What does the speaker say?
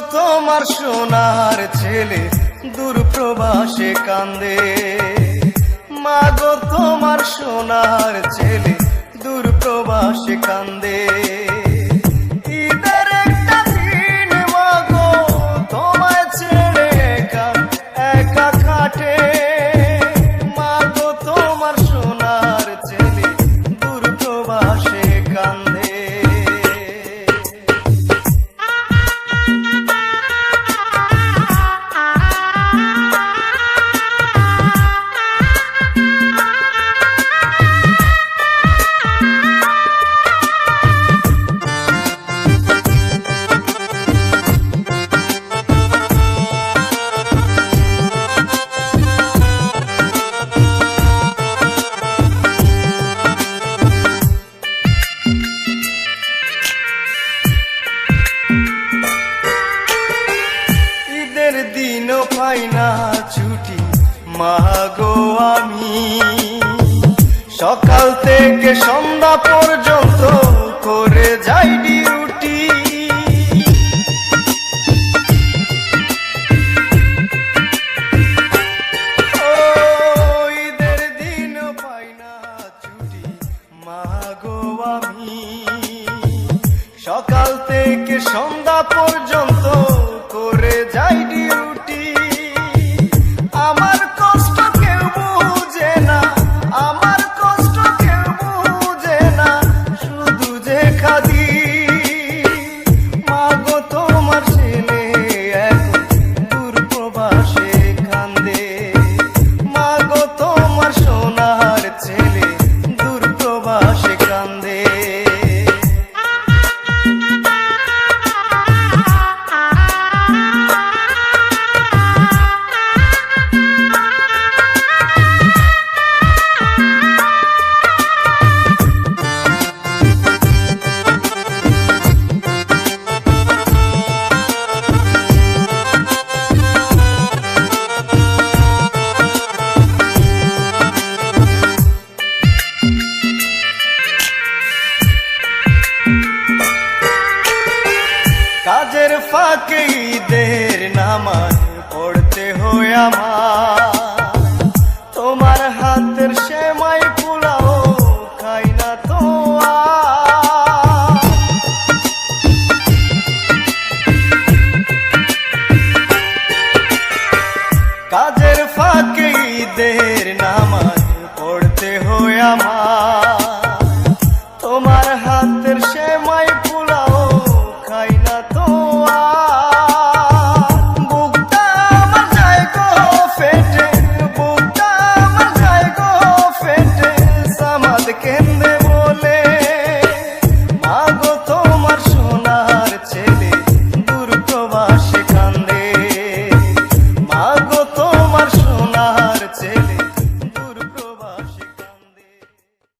তোমার সোনার ছেলে দূর প্রবাসে কান্দে। মাগো তোমার সোনার ছেলে দূর প্রবাসে কান্দে। দিনও পাই না ছুটি। মাগো আমি, সকাল থেকে সন্ধ্যা পর্যন্ত করে যাই ডিউটি। দিনও পাই ছুটি, মাগো আমি, সকাল থেকে সন্ধ্যা পর্যন্ত করে যাই ডিউটি। ফাঁকে ঈদের নামাজ পড়তে হয় আমার তোমার হাতের সেমাই পোলাও খাই না তো। কাজের ফাঁকে ঈদের নামাজ পড়তে হয় আমার